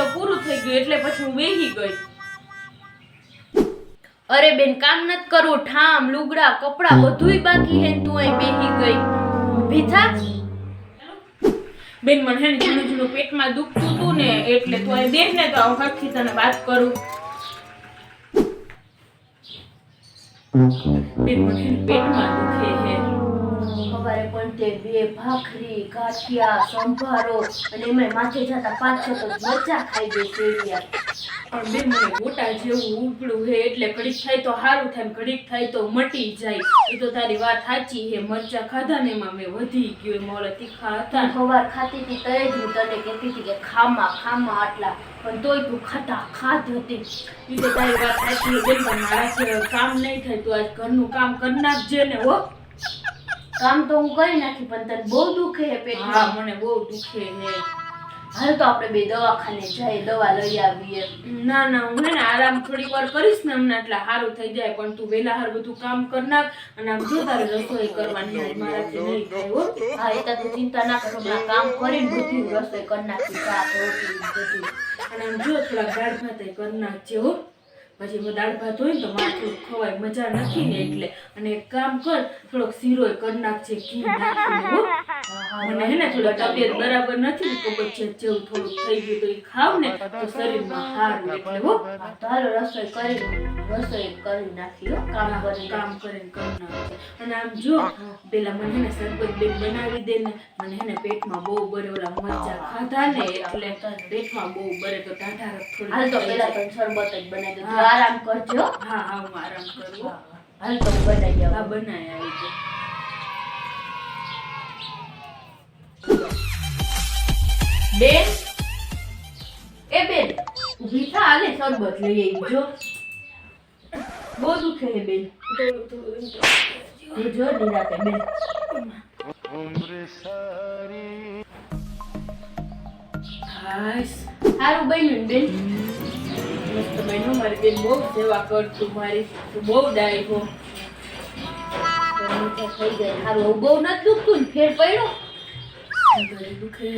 તો પૂરું થઈ ગયું, એટલે પછી હું વેહી ગઈ. અરે બેન, કામ નથી કરવું, ઠામ, લુગડા, કપડા બધુંય બાકી હે તું અહીં બેહી ગઈ. ઊભી થા બેન, મને હે ને ઝીણું ઝીણું પેટમાં દુખતું હતું ને, એટલે તું અહીં બેસ ને તો હું હરખી તને વાત કરું. બેન, મને પેટમાં દુખે હે. સવારે પણ તે બે ભાખરી ગાંઠિયા સંભારો અને એમાં માથે જતા પાંચ છ તો મરચા ખાઈ ગઈ સેવિયા. પણ બેન મને ગોટા જેવું ઉપડું હે એટલે ઘડીક થાય તો સારું થાય ઘડીક થાય તો મટી જાય. એ તો તારી વાત સાચી હે મરચા ખાધા ને એમાં મેં વધી ગયો એમાં તીખા હતા. સવાર ખાતી હતી તય જ હું તને કહેતી હતી કે ખામા ખામા આટલા. પણ તોય તું ખાતા ખાધ હતી. એ તો તારી વાત સાચી હે બેન પણ મારાથી કામ નહીં થાય તું આજ ઘરનું કામ કરી નાખજે ને હો. કામ તો હું કરી નાખી પણ તને બહુ દુખે હે હા મને બહુ દુખે છે હાલ તો આપણે બે દવાખાને જઈએ દવા લઈ આવીએ. ના ના હું ને આરામ થોડી વાર કરીશ ને હમણાં એટલે સારું થઈ જાય પણ તું વેલા હાર બધું કામ કર નાખ અને આમ જો તારે રસોઈ કરવાની મારાથી નહીં થાય હો. હા એ તું ચિંતા ના કર હમણાં કામ કરીને બધું રસોઈ કરી નાખી શાક રોટલી બધું. અને આમ જો થોડા ગાઢ ભાત કરી નાખજે હો. પછી એમાં દાળ ભાત હોય ને તો માથું ખવાય મજા નથી ને એટલે. અને એક કામ કર થોડોક શીરો કરી નાખજે ઘી મને હે ને થોડા તબિયત બરાબર નથી તો પછી જેવું થોડુંક થઈ ગયું તો એ ખાવ ને તો શરીરમાં સારું એટલે હો. હાલો રસોઈ કરી રસોઈ કરી નાખી હો. કામ કરી કામ કરીને કરી નાખજે. અને આમ જો પેલા મને ને શરબત બેન બનાવી દે ને મને હે ને પેટમાં બહુ બરે ઓલા મરચા ખાધા ને એટલે પેટમાં બહુ બરે તો ટાઢા થોડી હાલ તો પેલા તને શરબત જ બનાવી તું આરામ કરજો. હા હા હું આરામ કરું. હાલ તો બનાવી હા બનાવી બનાય આવી બેન? એ બેન ઊભી થા આલે શરબત લઈ આવી જો બહુ દુખે હે બેન. એ જો નિરાતે બેન. સારું બન્યું બેન? મસ્ત બહેનો મારી બેન બહુ સેવા કરતું. મારી બહુ ડાય હો. તો થઈ જાય સારું બહુ નથી દુખતું ને ફેર પડ્યો. દુખે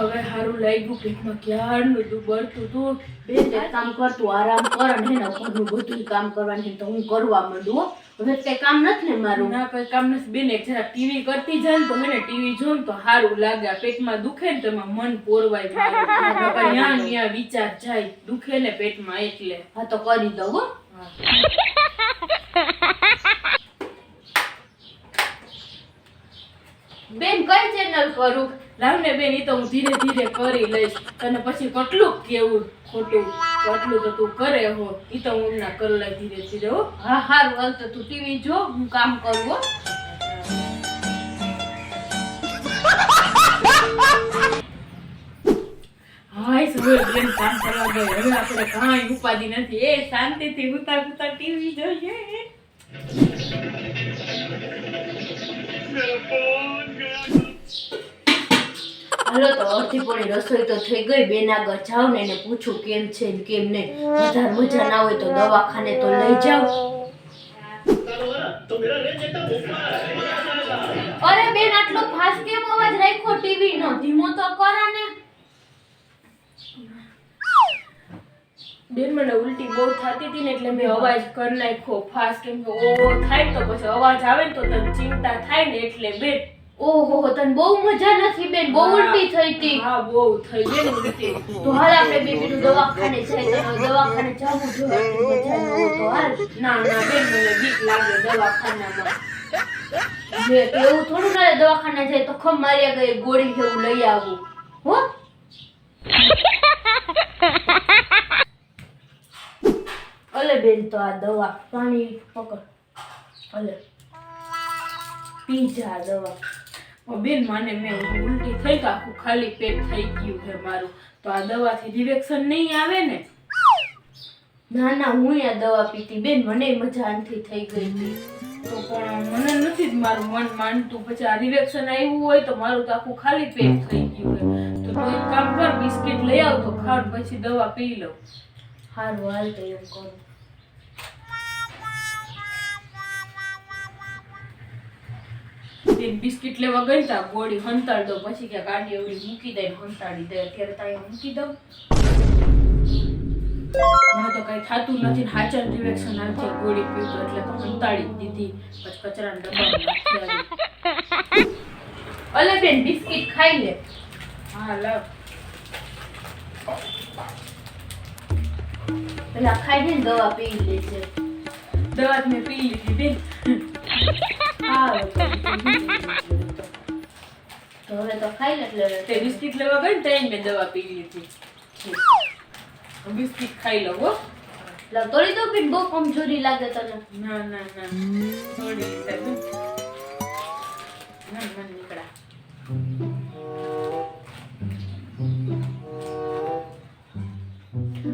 હવે સારું લાગ્યું. પેટમાં ક્યારનું દુબળતું તું બે કામ કરતું આરામ કર ને ઘરનું બધું કામ કરવાનું તો હું કરવા માંડું હવે કઈ કામ નથી ને મારું? ના કઈ કામ નથી. બેન એક જરા ટીવી કરતી જાય ને તો મને ટીવી જોઉં તો સારું લાગે. પેટમાં દુખે ને તો મન પોરવાય. નકર ન્યા વિચાર જાય. દુખે ને પેટમાં એટલે. હા તો કરી દઉં હો. બેન કઈ ચેનલ કરું? લાવ ને બેન એ તો હું ધીરે ધીરે કરી લઈશ. તને પછી કેટલું કેવું ખોટું કેટલું તો તું કરે હો. ઈ તો હું હમણાં કરી લઈ ધીરે ધીરે હો. હા હારું હાલ તો તું ટીવી જો હું કામ કરું હો. હાય બેન કામ કરવા ગઈ. હવે આપણે કાંઈ ઉપાધિ નથી. એ શાંતિથી હુતા હુતા ટીવી જોઈએ. હાલો તો અડધી પોણી રસોઈ તો થઈ ગઈ, બેન આગળ જાવ ને એને પૂછું કેમ છે ને કેમ નહીં. વધારે મજા ના હોય તો દવાખાને તો લઈ જાવ અરે બેન, આટલો ફાસ્ટ કેમ અવાજ રાખ્યો ટીવી નો ધીમો તો કરો ને. બેન, મને ઉલટી બહુ થતી હતી ને એટલે મેં અવાજ કરી નાખ્યો. ફાસ્ટ કેમ કે ઓ થાય તો પછી અવાજ આવે ને તો તને ચિંતા થાય ને એટલે બેન. ઓહો તને બહુ મજા નથી બેન બહુ ઉલટી થઈ હતી. હા બહુ થઈ બેન ઉલટી. તો હાલ આપણે બે નું દવાખાને જાય તો દવાખાને જવું જોઈએ મજા ન તો હાલ. ના ના બેન મને બીક લાગે દવાખાનામાં. જે એવું થોડું ના દવાખાને જાય તો ખમ માર્યા ગઈ ગોળી જેવું લઈ આવું. હો? અલે બેન તો આ દવા પાણી પકડ. અલે. પી જા આ દવા. બેન મને મેં ઉલટી થઈ આખું ખાલી પેટ થઈ ગયું છે મારું. તો આ દવાથી રિવેક્શન નહીં આવે ને? ના ના હું આ દવા પીતી. બેન મને મજા નથી થઈ ગઈ હતી. તો પણ મને નથી જ મારું મન માનતું. પછી આ રિએક્શન આવ્યું હોય તો મારું તો આખું ખાલી પેટ થઈ ગયું છે. તો તું એક કામ કર બિસ્કિટ લઈ આવ તો ખાડ પછી દવા પી લઉં. સારું હાલ તો એમ કરું. બેન બિસ્કિટ લેવા ગઈ તા ગોળી હંતાડ દો પછી કે ગાડી એવડી મૂકી દે હંતાડી દે. અત્યારે તો મૂકી દઉં. મને તો કઈ થાતું નથી હાચર રિએક્શન આવતી ગોળી પીતો એટલે તો હંતાડી દીધી. પછી કચરાના ડબ્બામાં નાખી અલે બેન બિસ્કિટ ખાઈ લે. હા લાવ. પેલા ખાઈ ને દવા પી લેજે દવા મેં પી લીધી બેન. હવે તો. તો તો ખાઈ લે એટલે તે બિસ્કિટ લેવા ગઈ ને મેં દવા પી લીધી બિસ્કિટ ખાઈ લઉં હો. લા તોડી દો બેન બહુ કમજોરી લાગે તને. ના ના ના. થોડી ના ના નીકળા.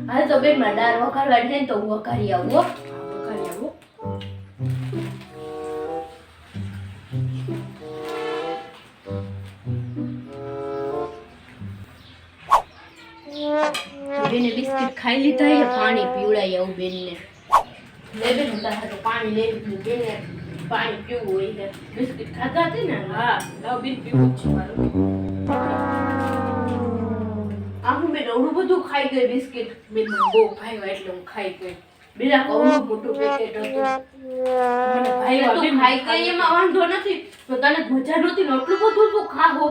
હાલ તો બેનમાં દાળ વઘારવાની ને તો હું વઘારી આવું લીધા હે પાણી પીવડાય આવું બેનને. લે બેન હતા તો પાણી લીધું બેને પાણી પીવું હોય બિસ્કિટ ખાધા હતી ને? હા લાવ બેન પીવું છે મારું. આખું બેન અવડું બધું ખાઈ ગઈ બિસ્કિટ. મેં બહુ ભાઈ એટલે હું ખાઈ ગઈ. બેના કવડું મોટું પેકેટ હતું. ભાઈ તું ખાઈ ગઈ એમાં વાંધો નથી. તો તને મજા નહોતી એટલું બધું તું ખાહો.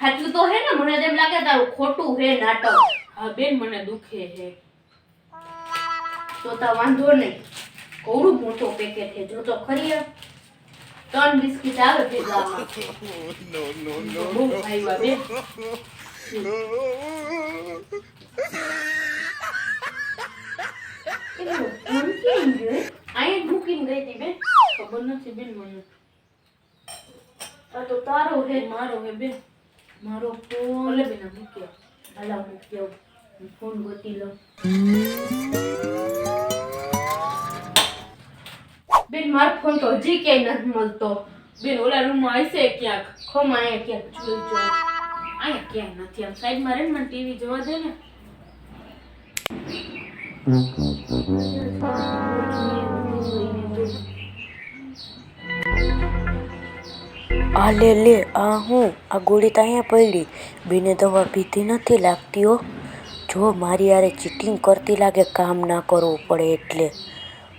સાચું તો હે ને મને તેમ લાગે તારું ખોટું હે નાટક. હા બેન મને દુખે છે. તો તા વાંધો નહીં. કવડું મોટો પેકેટ છે. જો તો ખરી. ત્રણ બિસ્કિટ આવે ભેગામાં બહુ ભાવ્યા બેન. ગઈ હતી બેન. ખબર નથી બેન મને. આ તો તારો હે મારો હે બેન. મારો ફોન આ મૂક્યો. હાલા મૂકી આવું હું ફોન ગોતી લો. બેન, મારો ફોન તો હજી ક્યાંય નથી મળતો. બેન, ઓલા રૂમમાં હશે ક્યાંક? ખોમાં ક્યાંક જોઈ જો. અહીંયા ક્યાંય નથી. આમ સાઈડમાં રહે મને ટીવી જોવા દે ને. આ લે લે આ હું? આ ગોળી તો અહીંયા પડી. બેને દવા પીધી નથી લાગતી હો. જો મારી યારે ચીટિંગ કરતી લાગે કામ ના કરવું પડે એટલે.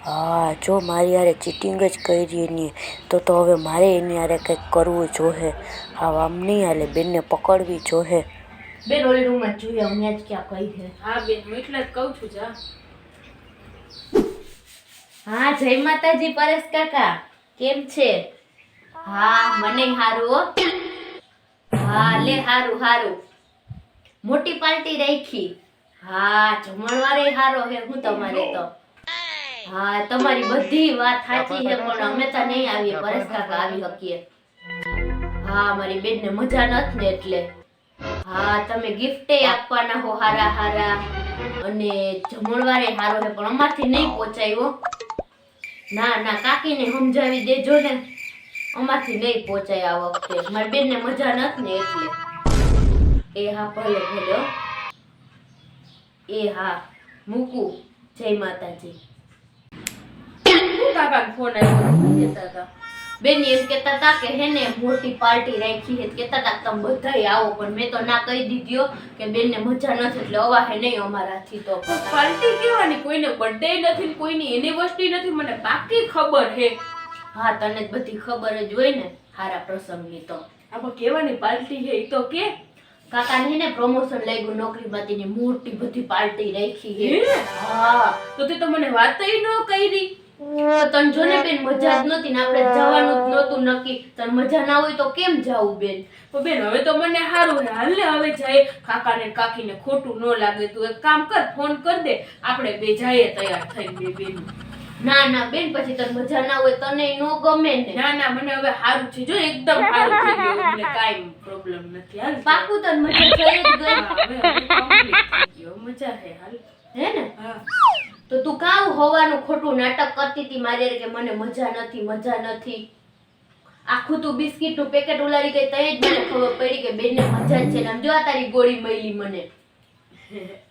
હા જો મારી યારે ચીટિંગ જ કરી એની તો તો હવે મારે એની યારે કંઈક કરવું જોહે. હા આમ નહીં હાલે બેનને પકડવી જોહે. બેન ઓલી રૂમમાં જોઈએ અહીંયા જ ક્યાં કઈ છે. હા બેન હું એટલે જ કહું છું જા. હા જય માતાજી પરેશ કાકા. કેમ છે? હા મને હારું હો. હા લે હારું હારું. મોટી પાર્ટી રાખી. હા, જમણવારે હારો હે હું તમારે તો. હા, તમારી બધી વાત સાચી છે પણ અમે તો નહીં આવીએ. પરેશ કાકા આવી શકીએ હા, મારી બેનને મજા નથી ને એટલે. હા, તમે ગિફ્ટે આપવાના હો, હારા હારા. અને જમણવારે હારો હે, પણ અમારથી નહીં પહોંચાયો ના ના, કાકીને સમજાવી દેજો ને. અમારથી નહીં પહોંચાય આ વખતે. મારી બેનને મજા નથી ને એટલે. એ હા, ભલે ભલે. એ હા મૂકું. જય માતાજી. કાકાનો ફોન આવ્યો કહેતા હતા બેન એમ કહેતા હતા કે હે ને મોટી પાર્ટી રાખી હે કહેતા હતા તમે બધાય આવો પણ મેં તો ના કહી દીધી કે બેનને મજા નથી એટલે અવાહે નહીં અમારાથી તો. પાર્ટી કેવાની કોઈને બર્થડે નથી કોઈની એનિવર્સરી નથી મને બાકી ખબર હે હા તને જ બધી ખબર જ હોય ને હારા પ્રસંગની તો. આમાં કેવાની પાર્ટી હે એ તો કે કાકાને ને પ્રમોશન લાગ્યું નોકરીમાંથી ની મોટી બધી પાર્ટી રાખી હે? હા? તો તે તો મને વાતય ન કરી. તન જો ને બેન મજા જ નહોતી ને આપણે જવાનું જ નહોતું નક્કી. તને મજા ના હોય તો કેમ જાવું બેન? તો બેન હવે તો મને સારું હે હાલ ને હવે જાય. કાકાને ને કાકીને ખોટું ન લાગે. તું એક કામ કર ફોન કર દે. આપણે બે જઈએ તૈયાર થઈ બે બેન. ના ના બેન પછી તને મજા ના હોય તને નો ગમે ને. ના ના મને હવે સારું છે જો એકદમ સારું થઈ ગયું કાઈ પ્રોબ્લેમ નથી. હાલ પાકું તને મજા થઈ જ ગઈ. હવે મજા હે હાલ. હે ને? હા. તો તું કાઉ હોવાનું ખોટું નાટક કરતી હતી મારે કે મને મજા નથી મજા નથી? આખું તું બિસ્કિટનું પેકેટ ઉલાડી ગઈ તઈ જ મને ખબર પડી કે બેનને મજા જ છે ને. આમ જો તારી ગોળી મળી મને.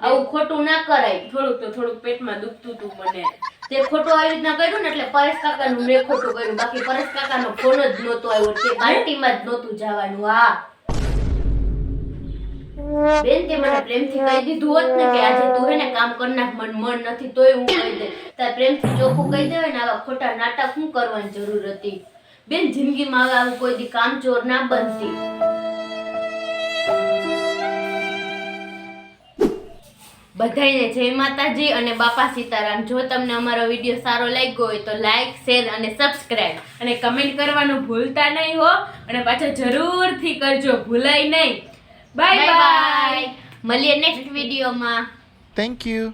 આવું ખોટું ના કરાય. થોડુંક તો થોડુંક પેટમાં દુખતું હતું મને. તે ખોટું આવી રીતના કર્યું ને એટલે પરેશ કાકાનું મેં ખોટું કર્યું. બાકી પરેશ કાકાનો ફોન જ નહોતો આવ્યો. તે પાર્ટીમાં જ નહોતું જવાનું. હા. બેન, તે મને પ્રેમથી કહી દીધું હોત ને કે આજે તું હે ને કામ કર નાખ, મન મન નથી, તોય હું કહી દે. તાર પ્રેમથી ચોખ્ખું કહી દેવાય ને આવા ખોટા નાટક શું કરવાની જરૂર હતી? બેન, જિંદગીમાં આવે આવું કોઈ દી કામ ચોર ના બનતી. બધાઈને જય માતાજી અને બાપા સીતારામ. જો તમને અમારો વીડિયો સારો લાગ્યો હોય તો લાઈક શેર અને સબસ્ક્રાઇબ અને કમેન્ટ કરવાનું ભૂલતા નહીં હો. અને પાછા જરૂરથી કરજો. ભૂલાય નહીં. બાય બાય મળીએ નેક્સ્ટ વિડીયોમાં થેન્ક you.